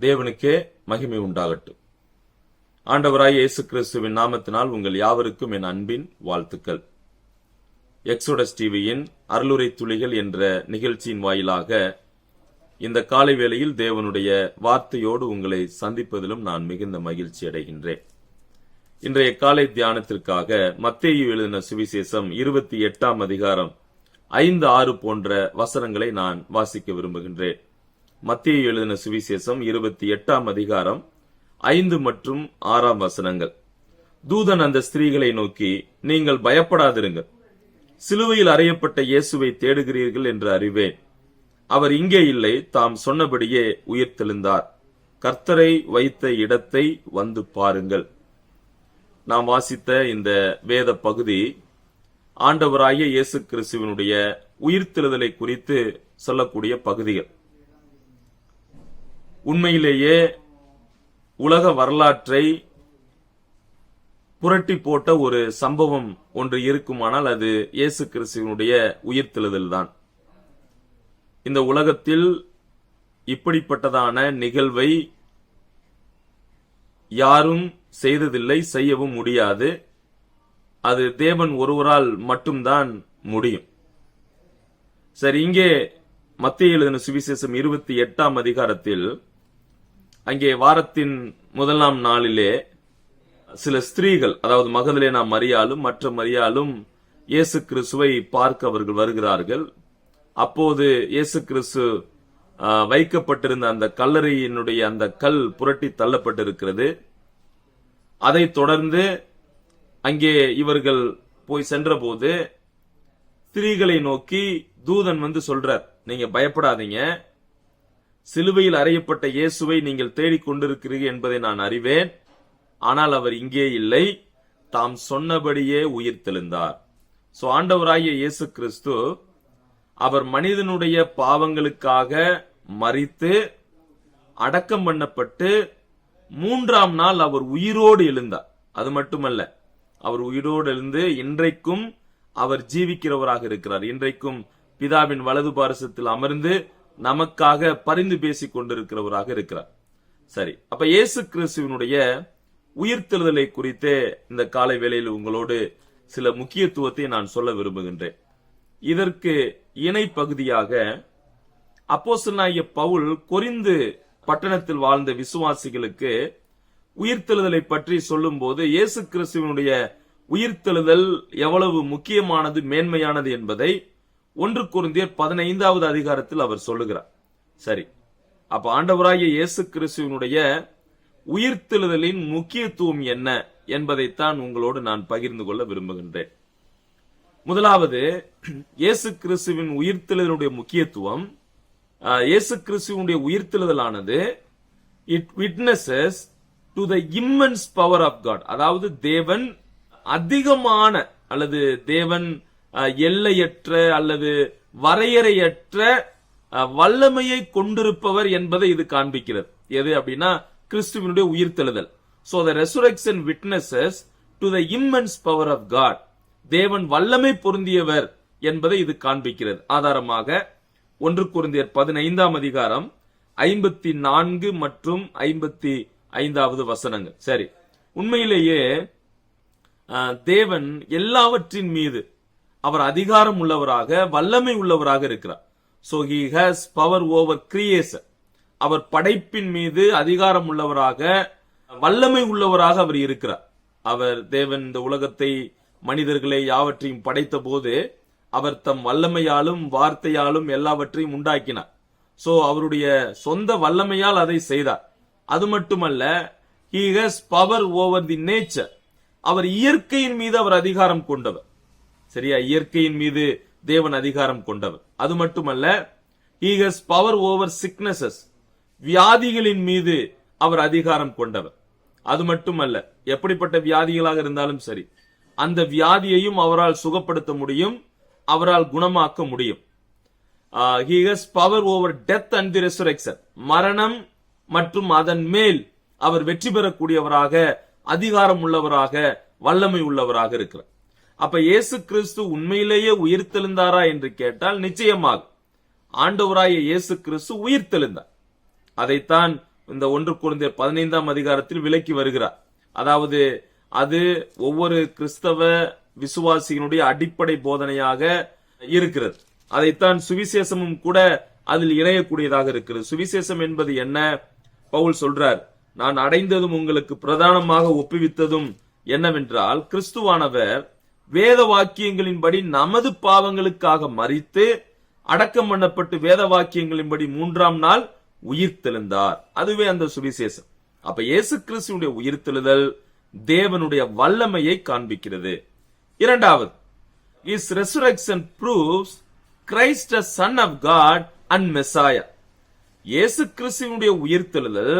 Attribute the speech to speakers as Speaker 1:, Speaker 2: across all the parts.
Speaker 1: தேவனுக்கே மகிமை உண்டாகட்டும். ஆண்டவராய் இயேசு கிறிஸ்துவின் நாமத்தினால் உங்கள் யாவருக்கும் என் அன்பின் வாழ்த்துக்கள். எக்ஸோடஸ் டிவியின் அருளுரை துளிகள் என்ற நிகழ்ச்சியின் வாயிலாக இந்த காலை வேளையில் தேவனுடைய வார்த்தையோடு உங்களை சந்திப்பதிலும் நான் மிகுந்த மகிழ்ச்சி அடைகின்றேன். இன்றைய காலை தியானத்திற்காக மத்தேயு எழுதின சுவிசேஷம் இருபத்தி எட்டாம் அதிகாரம் ஐந்து ஆறு போன்ற வசனங்களை நான் வாசிக்க விரும்புகின்றேன். மத்திய எழுதின சுவிசேஷம் இருபத்தி எட்டாம் அதிகாரம் ஐந்து மற்றும் ஆறாம் வசனங்கள். தூதன் அந்த ஸ்திரீகளை நோக்கி நீங்கள் பயப்படாதிருங்கள். சிலுவையில் அறையப்பட்ட இயேசுவை தேடுகிறீர்கள் என்று அறிவேன். அவர் இங்கே இல்லை தாம் சொன்னபடியே உயிர்த்தெழுந்தார் கர்த்தரை வைத்த இடத்தை வந்து பாருங்கள். நாம் வாசித்த இந்த வேத பகுதி ஆண்டவராகிய இயேசு கிறிஸ்துவனுடைய உயிர்த்தெழுதலை குறித்து சொல்லக்கூடிய பகுதிகள். உண்மையிலேயே உலக வரலாற்றை புரட்டி போட்ட ஒரு சம்பவம் ஒன்று இருக்குமானால் அது இயேசு கிறிஸ்துவனுடைய உயிர்த்தெழுதல் தான் இந்த உலகத்தில் இப்படிப்பட்டதான நிகழ்வை யாரும் செய்ததில்லை செய்யவும் முடியாது. அது தேவன் ஒருவரால் மட்டும்தான் முடியும். சரி இங்கே மத்திய எழுதின சுவிசேஷம் இருபத்தி எட்டாம் அதிகாரத்தில் அங்கே வாரத்தின் முதலாம் நாளிலே சில ஸ்திரீகள் அதாவது மகதலேனா மரியாலும் மற்ற மரியாலும் இயேசு கிறிஸ்துவை பார்க்க அவர்கள் வருகிறார்கள். அப்போது இயேசு கிறிஸ்து வைக்கப்பட்டிருந்த அந்த கல்லறையினுடைய அந்த கல் புரட்டி தள்ளப்பட்டிருக்கிறது. அதைத் தொடர்ந்து அங்கே இவர்கள் போய் சென்றபோது ஸ்திரீகளை நோக்கி தூதன் வந்து சொல்றார் நீங்க பயப்படாதீங்க. சிலுவையில் அறையப்பட்ட இயேசுவை நீங்கள் தேடிக் கொண்டிருக்கிறீர்கள் என்பதை நான் அறிவேன். ஆனால் அவர் இங்கே இல்லை. தாம் சொன்னபடியே உயிர் தெழுந்தார். சோ ஆண்டவராகிய இயேசு கிறிஸ்து அவர் மனிதனுடைய பாவங்களுக்காக மறித்து அடக்கம் பண்ணப்பட்டு மூன்றாம் நாள் அவர் உயிரோடு எழுந்தார். அது மட்டுமல்ல அவர் உயிரோடு எழுந்து இன்றைக்கும் அவர் ஜீவிக்கிறவராக இருக்கிறார். இன்றைக்கும் பிதாவின் வலது பாரசத்தில் அமர்ந்து நமக்காக பரிந்து பேசிக் கொண்டிருக்கிறவராக இருக்கிறார். சரி அப்ப இயேசு கிறிஸ்துவனுடைய உயிர்த்தெழுதலை குறித்தே இந்த காலை வேளையில் உங்களோடு சில முக்கியத்துவத்தை நான் சொல்ல விரும்புகின்றேன். இதற்கு இணை பகுதியாக அப்போஸ்தலனாகிய பவுல் கொரிந்து பட்டணத்தில் வாழ்ந்த விசுவாசிகளுக்கு உயிர்த்தெழுதலை பற்றி சொல்லும்போது இயேசு கிறிஸ்துவனுடைய உயிர்த்தெழுதல் எவ்வளவு முக்கியமானது மேன்மையானது என்பதை ஒன்று குருந்தியர் பதினைந்தாவது அதிகாரத்தில் அவர் சொல்லுகிறார். சரி. அப்ப ஆண்டவராகிய இயேசு கிறிஸ்துவனுடைய உயிர்த்தெழுதலின் முக்கியத்துவம் என்ன என்பதைத்தான் உங்களோடு நான் பகிர்ந்து கொள்ள விரும்புகின்றேன். முதலாவது இயேசு கிறிஸ்துவின் உயிர்த்தெழுதலுடைய முக்கியத்துவம் இயேசு கிறிஸ்துவனுடைய உயிர்த்தெழுதலானது it witnesses to the immense power of God அதாவது தேவன் அதிகமான அல்லது தேவன் எல்லையற்ற அல்லது வரையறையற்ற வல்லமையை கொண்டிருப்பவர் என்பதை இது காண்பிக்கிறது. எது அப்படின்னா கிறிஸ்துவனுடைய உயிர்த்தெழுதல். So the resurrection witnesses to the immense power of God தேவன் வல்லமை பொருந்தியவர் என்பதை இது காண்பிக்கிறது. ஆதாரமாக ஒன்று குருந்தியர் பதினைந்தாம் அதிகாரம் ஐம்பத்தி நான்கு மற்றும் ஐம்பத்தி ஐந்தாவது வசனங்கள். சரி. உண்மையிலேயே ஆஹ், தேவன் எல்லாவற்றின் மீது அவர் அதிகாரம் உள்ளவராக வல்லமை உள்ளவராக இருக்கிறார். So he has power over creation அவர் படைப்பின் மீது அதிகாரம் உள்ளவராக வல்லமை உள்ளவராக அவர் இருக்கிறார். அவர் தேவன் இந்த உலகத்தை மனிதர்களை யாவற்றையும் படைத்த போது அவர் தம் வல்லமையாலும் வார்த்தையாலும் எல்லாவற்றையும் உண்டாக்கினார். சோ அவருடைய சொந்த வல்லமையால் அதை செய்தார். அது மட்டுமல்ல he has power over the nature அவர் இயற்கையின் மீது அவர் அதிகாரம் கொண்டவர். சரியா? இயற்கையின் மீது தேவன் அதிகாரம் கொண்டவர். அது மட்டுமல்ல he பவர் ஓவர் சிக்னஸஸ் வியாதிகளின் மீது அவர் அதிகாரம் கொண்டவர். அது மட்டுமல்ல எப்படிப்பட்ட வியாதிகளாக இருந்தாலும் சரி அந்த வியாதியையும் அவரால் சுகப்படுத்த முடியும் அவரால் குணமாக்க முடியும். He has power over death and the resurrection மரணம் மற்றும் அதன் மேல் அவர் வெற்றி பெறக்கூடியவராக அதிகாரம் உள்ளவராக வல்லமை உள்ளவராக இருக்கிறார். அப்ப இயேசு கிறிஸ்து உண்மையிலேயே உயிர்த்தெழுந்தாரா என்று கேட்டால் நிச்சயமாக. ஆண்டவராய இயேசு கிறிஸ்து உயிர்த்தெழுந்தார். அதைத்தான் இந்த ஒன்று குழந்தையர் பதினைந்தாம் அதிகாரத்தில் விலக்கி வருகிறார். அதாவது அது ஒவ்வொரு கிறிஸ்தவ விசுவாசியினுடைய அடிப்படை போதனையாக இருக்கிறது. அதைத்தான் சுவிசேஷமும் கூட அதில் இணையக்கூடியதாக இருக்கிறது. சுவிசேஷம் என்பது என்ன? பவுல் சொல்றார் நான் அடைந்ததும் உங்களுக்கு பிரதானமாக ஒப்புவித்ததும் என்னவென்றால் கிறிஸ்துவானவர் வேத வாக்கியங்களின்படி நமது பாவங்களுக்காக மறித்து அடக்கம் பண்ணப்பட்டு வேத வாக்கியங்களின்படி மூன்றாம் நாள் உயிர்த்தெழுந்தார் அதுவே அந்த சுவிசேஷம். அப்ப இயேசு கிறிஸ்துடைய உயிர்த்தெழுதல் தேவனுடைய வல்லமையை காண்பிக்கிறது. இரண்டாவது is resurrection proves Christ son of God and messiah இயேசு கிறிஸ்துவனுடைய உயிர்த்தெழுதல்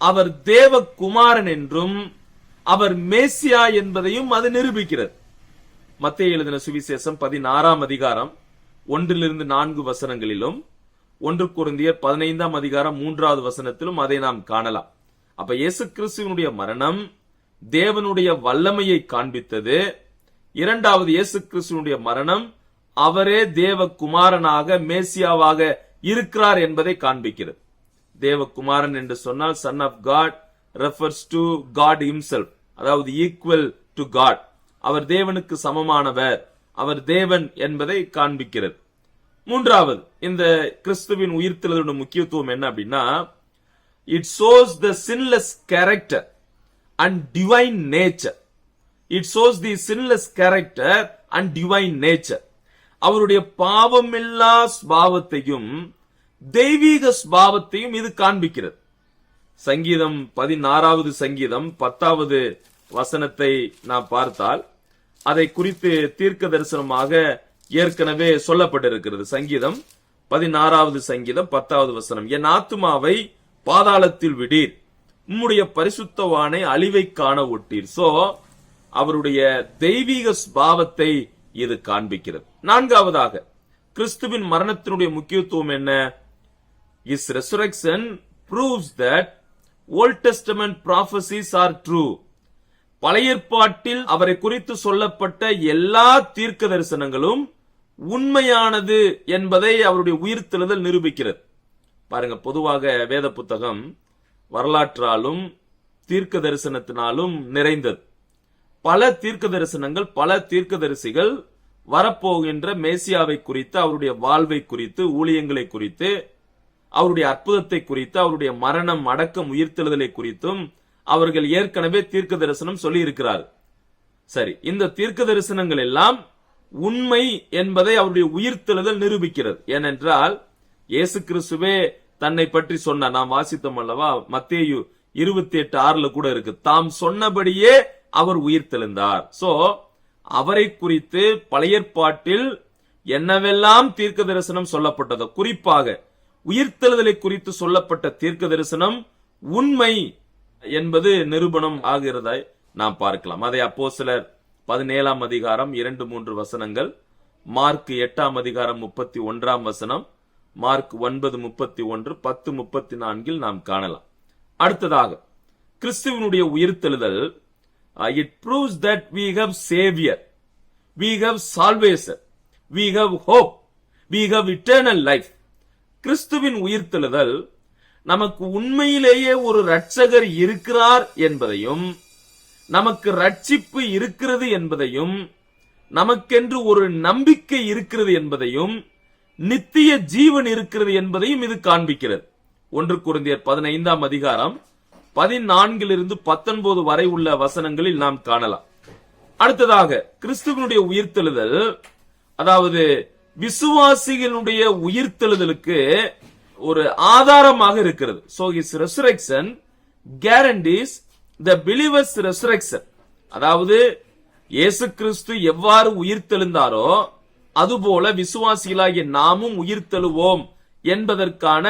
Speaker 1: அவர் தேவ குமாரன் என்றும் அவர் மேசியா என்பதையும் அது நிரூபிக்கிறது. மத்திய எழுதின சுவிசேஷம் பதினாறாம் அதிகாரம் ஒன்றிலிருந்து நான்கு வசனங்களிலும் ஒன்று குருந்தியர் பதினைந்தாம் அதிகாரம் மூன்றாவது வசனத்திலும் அதை நாம் காணலாம். அப்ப இயேசு கிறிஸ்துவனுடைய மரணம் தேவனுடைய வல்லமையை காண்பித்தது. இரண்டாவது இயேசு கிறிஸ்துவனுடைய மரணம் அவரே தேவ குமாரனாக மேசியாவாக இருக்கிறார் என்பதை காண்பிக்கிறது. தேவகுமாரன் என்று சொன்னால் son of God refers to God himself அதாவது ஈக்குவல் டு காட் அவர் தேவனுக்கு சமமானவர். அவர் தேவன் என்பதை காண்பிக்கிறது. மூன்றாவது இந்த கிறிஸ்துவின் உயிர்த்தெழுதலோட முக்கியத்துவம் என்ன அப்படின்னா it shows the sinless character and divine nature it shows the sinless character and divine nature அவருடைய பாவமில்லா ஸ்பாவத்தையும் தெய்வீக ஸ்பாவத்தையும் இது காண்பிக்கிறது. சங்கீதம் பதினாறாவது சங்கீதம் பத்தாவது வசனத்தை நாம் பார்த்தால் அதை குறித்து தீர்க்க தரிசனமாக ஏற்கனவே சொல்லப்பட்டிருக்கிறது. சங்கீதம் பதினாறாவது சங்கீதம் பத்தாவது வசனம். என் ஆத்துமாவை பாதாளத்தில் விடீர் உம்முடைய பரிசுத்தவானை அழிவை காண ஒட்டீர். சோ அவருடைய தெய்வீக ஸ்பாவத்தை இது காண்பிக்கிறது. நான்காவதாக கிறிஸ்துவின் மரணத்தினுடைய முக்கியத்துவம் என்ன? Is resurrection proves that Old Testament prophecies are true பழைய ஏற்பாட்டில் அவரை குறித்து சொல்லப்பட்ட எல்லா தீர்க்க தரிசனங்களும் உண்மையானது என்பதை அவருடைய உயிர்த்தெழுதல் நிரூபிக்கிறது. பாருங்க பொதுவாக வேத புத்தகம் வரலாற்றாலும் தீர்க்க தரிசனத்தினாலும் நிறைந்தது. பல தீர்க்க தரிசனங்கள் பல தீர்க்கதரிசிகள் வரப்போகின்ற மேசியாவை குறித்து அவருடைய வாழ்வை குறித்து ஊழியங்களை குறித்து அவருடைய அற்புதத்தை குறித்து அவருடைய மரணம் அடக்கம் உயிர்த்தெழுதலை குறித்தும் அவர்கள் ஏற்கனவே தீர்க்க தரிசனம் சொல்லி இருக்கிறார் சரி இந்த தீர்க்க தரிசனங்கள் எல்லாம் உண்மை என்பதை அவருடைய உயிர்த்தெழுதல் நிரூபிக்கிறது. ஏனென்றால் இயேசு கிறிஸ்துவே தன்னை பற்றி சொன்ன நாம் வாசித்தோம் அல்லவா? மத்தேயு இருபத்தி எட்டு ஆறுல கூட இருக்கு. தாம் சொன்னபடியே அவர் உயிர்த்தெழுந்தார். சோ அவரை குறித்து பழையற்பாட்டில் என்னவெல்லாம் தீர்க்க தரிசனம் சொல்லப்பட்டதோ குறிப்பாக உயிர்த்தெழுதலை குறித்து சொல்லப்பட்ட தீர்க்க தரிசனம் உண்மை என்பது நிரூபணம் ஆகிறதாய் நாம் பார்க்கலாம். அதை அப்போ சிலர் பதினேழாம் அதிகாரம் இரண்டு மூன்று வசனங்கள் மார்க் எட்டாம் அதிகாரம் முப்பத்தி ஒன்றாம் வசனம் மார்க் ஒன்பது முப்பத்தி ஒன்று பத்து முப்பத்தி நான்கில் நாம் காணலாம். அடுத்ததாக கிறிஸ்துவனுடைய உயிர்த்தெழுதல் it proves that we have saviour we have salvation we have hope we have eternal life கிறிஸ்துவின் உயிர்த்தெழுதல் நமக்கு உண்மையிலேயே ஒரு ரட்சகர் இருக்கிறார் என்பதையும் நமக்கு ரட்சிப்பு இருக்கிறது என்பதையும் நமக்கென்று ஒரு நம்பிக்கை இருக்கிறது என்பதையும் நித்திய ஜீவன் இருக்கிறது என்பதையும் இது காண்பிக்கிறது. ஒன்று குருந்தியர் பதினைந்தாம் அதிகாரம் பதினான்கிலிருந்து பத்தொன்பது வரை உள்ள வசனங்களில் நாம் காணலாம். அடுத்ததாக கிறிஸ்துவனுடைய உயிர்த்தெழுதல் அதாவது விசுவாசிகளுடைய உயிர்த்தெழுதலுக்கு ஒரு ஆதாரமாக இருக்கிறது. So his resurrection guarantees the believers resurrection அதாவது இயேசு கிறிஸ்து எவ்வாறு உயிர்த்தெழுந்தாரோ அதுபோல விசுவாசிகளாகிய நாமும் உயிர்த்தெழுவோம் என்பதற்கான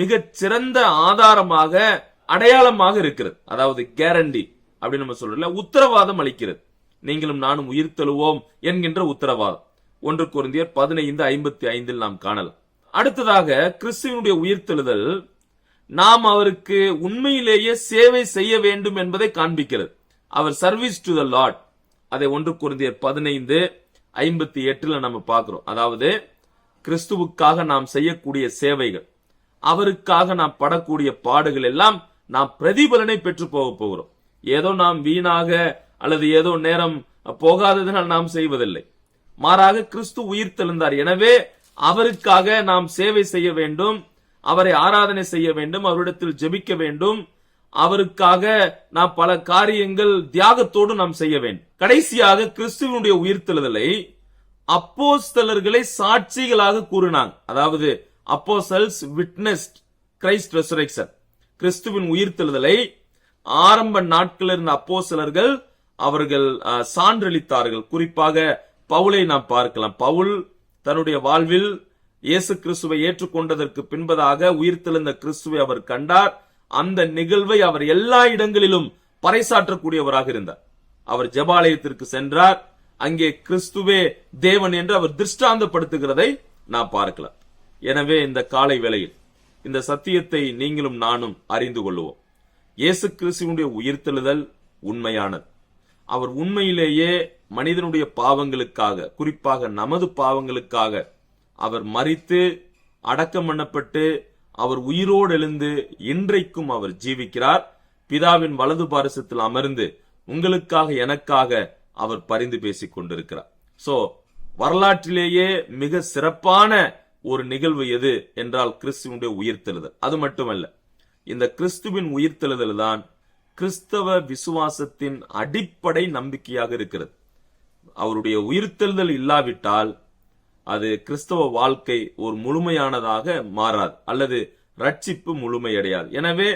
Speaker 1: மிக சிறந்த ஆதாரமாக அடையாளமாக இருக்கிறது. அதாவது கேரண்டி அப்படின்னு நம்ம சொல்றோம்ல உத்தரவாதம் அளிக்கிறது. நீங்களும் நானும் உயிர்த்தெழுவோம் என்கின்ற உத்தரவாதம். ஒன்று குருந்தியர் பதினைந்து ஐம்பத்தி ஐந்தில் நாம் காணலாம். அடுத்ததாக கிறிஸ்துவனுடைய உயிர்த்தெழுதல் நாம் அவருக்கு உண்மையிலேயே சேவை செய்ய வேண்டும் என்பதை காண்பிக்கிறது. அவர் சர்வீஸ் டு த லார்ட் அதை ஒன்று குருந்தியர் பதினைந்து ஐம்பத்தி எட்டுல நம்ம பார்க்கிறோம். அதாவது கிறிஸ்துவுக்காக நாம் செய்யக்கூடிய சேவைகள் அவருக்காக நாம் படக்கூடிய பாடுகள் எல்லாம் நாம் பிரதிபலனை பெற்று போக போகிறோம். ஏதோ நாம் வீணாக அல்லது ஏதோ நேரம் போகாததனால் நாம் செய்வதில்லை. மாறாக கிறிஸ்து உயிர் தெழுந்தார் எனவே அவருக்காக நாம் சேவை செய்ய வேண்டும் அவரை ஆராதனை செய்ய வேண்டும் அவரிடத்தில் ஜெபிக்க வேண்டும். அவருக்காக நாம் பல காரியங்கள் தியாகத்தோடு நாம் செய்ய வேண்டும். கடைசியாக கிறிஸ்துவனுடைய உயிர்த்தெழுதலை அப்போஸ்தலர்களை சாட்சிகளாக கூறினாங்க. அதாவது அப்போசல்ஸ் விட்னஸ்ட் கிரைஸ்ட் ரெசரக்ஷன் கிறிஸ்துவின் உயிர்த்தெழுதலை ஆரம்ப நாட்களில் இருந்த அப்போஸ்தலர்கள் அவர்கள் சான்றளித்தார்கள். குறிப்பாக பவுலை நாம் பார்க்கலாம். பவுல் தன்னுடைய வாழ்வில் இயேசு கிறிஸ்துவை ஏற்றுக்கொண்டதற்கு பின்பதாக உயிர்த்தெழுந்த கிறிஸ்துவை அவர் கண்டார். அந்த நிகழ்வை அவர் எல்லா இடங்களிலும் பறைசாற்றக்கூடியவராக இருந்தார். அவர் ஜெபாலயத்திற்கு சென்றார். அங்கே கிறிஸ்துவே தேவன் என்று அவர் திருஷ்டாந்தப்படுத்துகிறதை நான் பார்க்கலாம். எனவே இந்த காலை வேளையில் இந்த சத்தியத்தை நீங்களும் நானும் அறிந்து கொள்வோம். இயேசு கிறிஸ்துவனுடைய உயிர்த்தெழுதல் உண்மையானது. அவர் உண்மையிலேயே மனிதனுடைய பாவங்களுக்காக குறிப்பாக நமது பாவங்களுக்காக அவர் மறித்து அடக்கம் பண்ணப்பட்டு அவர் உயிரோடு எழுந்து இன்றைக்கும் அவர் ஜீவிக்கிறார். பிதாவின் வலது பாரசத்தில் அமர்ந்து உங்களுக்காக எனக்காக அவர் பரிந்து பேசிக் கொண்டிருக்கிறார். சோ வரலாற்றிலேயே மிக சிறப்பான ஒரு நிகழ்வு எது என்றால் கிறிஸ்துவனுடைய உயிர்த்தெழுதல். அது மட்டுமல்ல இந்த கிறிஸ்துவின் உயிர்த்தெழுதல் தான் கிறிஸ்தவ விசுவாசத்தின் அடிப்படை நம்பிக்கையாக இருக்கிறது. அவருடைய உயிர்த்தெழுதல் இல்லாவிட்டால் அது கிறிஸ்தவ வாழ்க்கை ஒரு முழுமையானதாக மாறாது அல்லது ரட்சிப்பு முழுமையடையாது. எனவே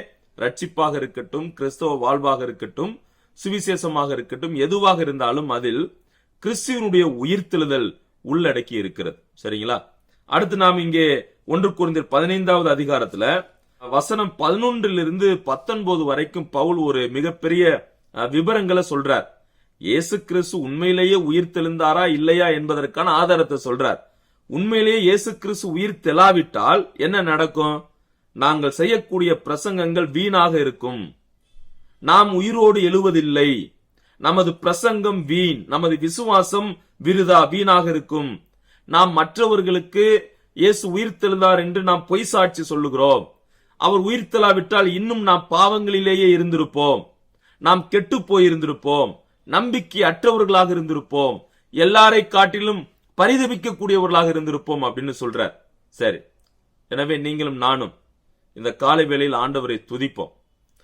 Speaker 1: ரட்சிப்பாக இருக்கட்டும் கிறிஸ்தவ வாழ்வாக இருக்கட்டும் சுவிசேஷமாக இருக்கட்டும் எதுவாக இருந்தாலும் அதில் கிறிஸ்துவனுடைய உயிர்த்தெழுதல் உள்ளடக்கி இருக்கிறது. சரிங்களா? அடுத்து நாம் இங்கே ஒன்று குறைந்தர் பதினைந்தாவது அதிகாரத்துல வசனம் பதினொன்றிலிருந்து பத்தொன்பது வரைக்கும் பவுல் ஒரு மிகப்பெரிய விவரங்களை சொல்றார். இயேசு கிறிஸ்து உண்மையிலேயே உயிர் தெழுந்தாரா இல்லையா என்பதற்கான ஆதாரத்தை சொல்றார். உண்மையிலேயே இயேசு கிறிஸ்து உயிர் தெளாவிட்டால் என்ன நடக்கும்? நாங்கள் செய்யக்கூடிய பிரசங்கங்கள் வீணாக இருக்கும். நாம் உயிரோடு எழுவதில்லை. நமது பிரசங்கம் வீண். நமது விசுவாசம் விருதா வீணாக இருக்கும். நாம் மற்றவர்களுக்கு இயேசு உயிர்த்தெழுந்தார் என்று நாம் பொய் சாட்சி சொல்லுகிறோம். அவர் உயிர்த்தெழாவிட்டால் இன்னும் நாம் பாவங்களிலேயே இருந்திருப்போம். நாம் கெட்டு போயிருந்திருப்போம். நம்பிக்கை அற்றவர்களாக இருந்திருப்போம். எல்லாரை காட்டிலும் பரிதவிக்கக்கூடியவர்களாக இருந்திருப்போம் அப்படின்னு சொல்றார் சரி. எனவே நீங்களும் நானும் இந்த காலை வேளையில் ஆண்டவரை துதிப்போம்.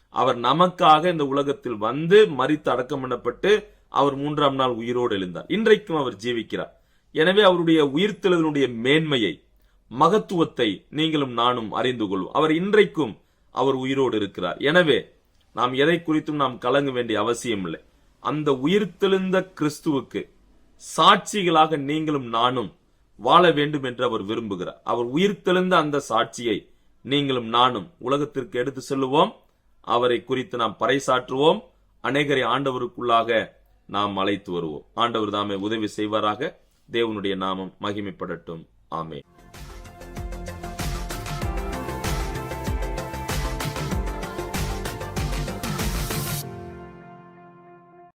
Speaker 1: அவர் நமக்காக இந்த உலகத்தில் வந்து மறித்து அடக்கம் பண்ணப்பட்டு அவர் மூன்றாம் நாள் உயிரோடு எழுந்தார். இன்றைக்கும் அவர் ஜீவிக்கிறார். எனவே அவருடைய உயிர்த்தெழுதலுடைய மேன்மையை மகத்துவத்தை நீங்களும் நானும் அறிந்து கொள்வோம். அவர் இன்றைக்கும் அவர் உயிரோடு இருக்கிறார். எனவே நாம் எதை குறித்தும் நாம் கலங்க வேண்டிய அவசியம் இல்லை அந்த உயிர்த்தெழுந்த கிறிஸ்துவுக்கு சாட்சிகளாக நீங்களும் நானும் வாழ வேண்டும் என்று அவர் விரும்புகிறார். அவர் உயிர்த்தெழுந்த அந்த சாட்சியை நீங்களும் நானும் உலகத்திற்கு எடுத்து செல்லுவோம். அவரை குறித்து நாம் பறைசாற்றுவோம். அநேகரை ஆண்டவருக்குள்ளாக நாம் அழைத்து வருவோம். ஆண்டவர் தாமே உதவி செய்வாராக. தேவனுடைய நாமம் மகிமைப்படட்டும். ஆமே